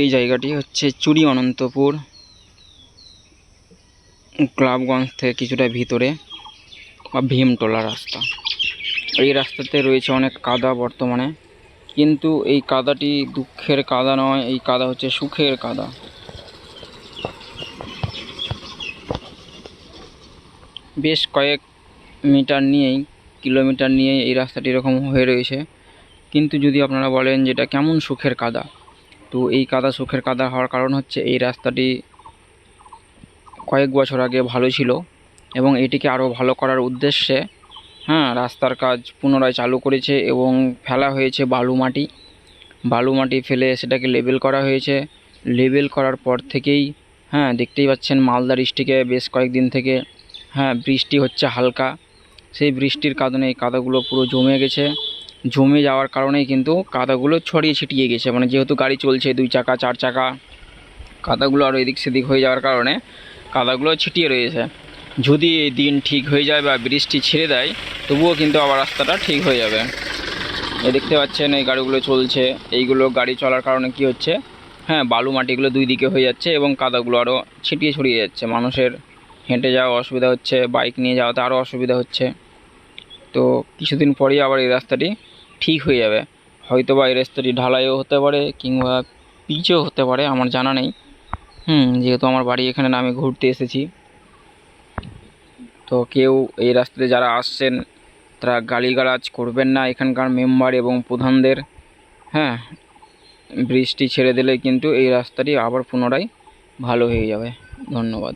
এই জায়গাটি হচ্ছে চুরি অনন্তপুর ক্লাবগঞ্জ থেকে কিছুটা ভিতরে বা ভীমটোলা রাস্তা। এই রাস্তাতে রয়েছে অনেক কাদা বর্তমানে। কিন্তু এই কাদাটি দুঃখের কাদা নয়, এই কাদা হচ্ছে সুখের কাদা। বেশ কয়েক মিটার নিয়েই, কিলোমিটার নিয়ে এই রাস্তাটি এরকম হয়ে রয়েছে। কিন্তু যদি আপনারা বলেন যেটা কেমন সুখের কাদা তো এই কাদা সুখের কাদা হওয়ার কারণ হচ্ছে এই রাস্তাটি কয়েক বছর আগে ভালো ছিল এবং এটিকে আরও ভালো করার উদ্দেশ্যে হ্যাঁ রাস্তার কাজ পুনরায় চালু করেছে এবং ফেলা হয়েছে বালু মাটি। বালু মাটি ফেলে সেটাকে লেবেল করা হয়েছে। লেবেল করার পর থেকেই হ্যাঁ দেখতেই পাচ্ছেন মালদা ডিস্ট্রিক্টে বেশ কয়েকদিন থেকে হ্যাঁ বৃষ্টি হচ্ছে হালকা। সেই বৃষ্টির কারণে এই কাদাগুলো পুরো জমে গেছে। জমে যাওয়ার কারণেই কিন্তু কাদাগুলো ছড়িয়ে ছিটিয়ে গেছে। মানে যেহেতু গাড়ি চলছে, দুই চাকা, চার চাকা, কাদাগুলো আরও এদিক সেদিক হয়ে যাওয়ার কারণে কাদাগুলো ছিটিয়ে রয়েছে। যদি দিন ঠিক হয়ে যায় বা বৃষ্টি ছেড়ে দেয়, তবুও কিন্তু আবার রাস্তাটা ঠিক হয়ে যাবে। এ দেখতে পাচ্ছেন, এই গাড়িগুলো চলছে। এইগুলো গাড়ি চলার কারণে কি হচ্ছে? হ্যাঁ বালু মাটিগুলো দুই দিকে হয়ে যাচ্ছে এবং কাদাগুলো আরও ছিটিয়ে ছড়িয়ে যাচ্ছে। মানুষের হেঁটে যাওয়া অসুবিধা হচ্ছে, বাইক নিয়ে যাওয়াতে আরও অসুবিধা হচ্ছে। তো কিছুদিন পরেই আবার এই রাস্তাটি ঠিক হয়ে যাবে। হয়তো বা এই রাস্তাটি ঢালাইও হতে পারে কিংবা পিচও হতে পারে, আমার জানা নেই। হুম, যেহেতু আমার বাড়ি এখানে না, আমি ঘুরতে এসেছি। তো কেউ এই রাস্তাতে যারা আসছেন, তারা গালিগালাজ করবেন না এখানকার মেম্বার এবং প্রধানদের। হ্যাঁ বৃষ্টি ছেড়ে দিলে কিন্তু এই রাস্তাটি আবার পুনরায় ভালো হয়ে যাবে। ধন্যবাদ।